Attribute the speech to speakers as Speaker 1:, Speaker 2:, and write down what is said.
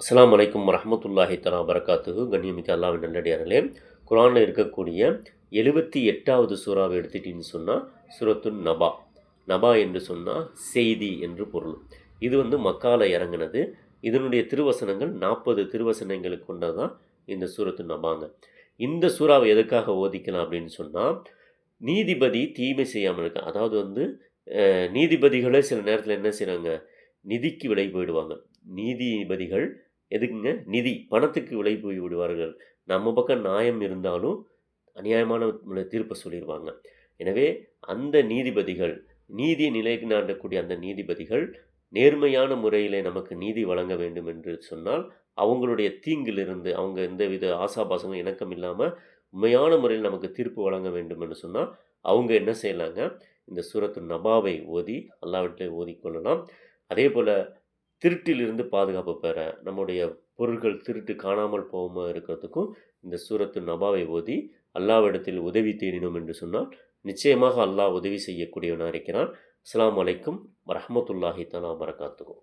Speaker 1: அஸ்லாம் அலைக்கும் வரமத்துல்லாஹி தலா வரகாத்துகு கண்ணியமிக்க அல்லாவின் நல்லடியார்களே குரானில் இருக்கக்கூடிய எழுபத்தி எட்டாவது சூறாவை எடுத்துட்டின்னு சொன்னால் சூரத்துன் நபா. நபா என்று சொன்னால் செய்தி என்று பொருள். இது வந்து மக்கால இறங்குனது. இதனுடைய திருவசனங்கள் நாற்பது திருவசனங்களை கொண்டதான் இந்த சூரத்து நபாங்க. இந்த சூறாவை எதுக்காக ஓதிக்கலாம் அப்படின்னு சொன்னால் நீதிபதி தீமை செய்யாமல் இருக்க அதாவது வந்து நீதிபதிகளே சில நேரத்தில் என்ன செய்கிறாங்க நிதிக்கு விலை போயிடுவாங்க. நீதிபதிகள் எதுக்குங்க? நிதி. பணத்துக்கு விலை போய் விடுவார்கள். நம்ம பக்கம் நியாயம் இருந்தாலும் அநியாயமான தீர்ப்பை சொல்லிடுவாங்க எனவே அந்த நீதிபதிகள் நீதியை நிலைநாட்டக்கூடிய அந்த நீதிபதிகள் நேர்மையான முறையில் நமக்கு நீதி வழங்க வேண்டும் என்று சொன்னால் அவங்களுடைய தீங்கிலிருந்து அவங்க எந்த வித ஆசாபாசமும் இணக்கம் இல்லாமல் உண்மையான முறையில் நமக்கு தீர்ப்பு வழங்க வேண்டும் என்று சொன்னால் அவங்க என்ன செய்யலாங்க? இந்த சூரத்து நபாவை ஓதி அல்லாவிட்டை ஓதிக்கொள்ளலாம். அதே போல் திருட்டிலிருந்து பாதுகாப்பு பெற நம்முடைய பொருட்கள் திருட்டு காணாமல் போகாமல் இருக்கிறதுக்கும் இந்த சூரத்து நபாவை ஓதி அல்லாவிடத்தில் உதவி தேடினோம் என்று சொன்னால் நிச்சயமாக அல்லாஹ் உதவி செய்யக்கூடியவனாக இருக்கிறான் அஸ்லாம் அலைக்கும் வரமத்துல்லாஹி தலா வரகாத்துக்கும்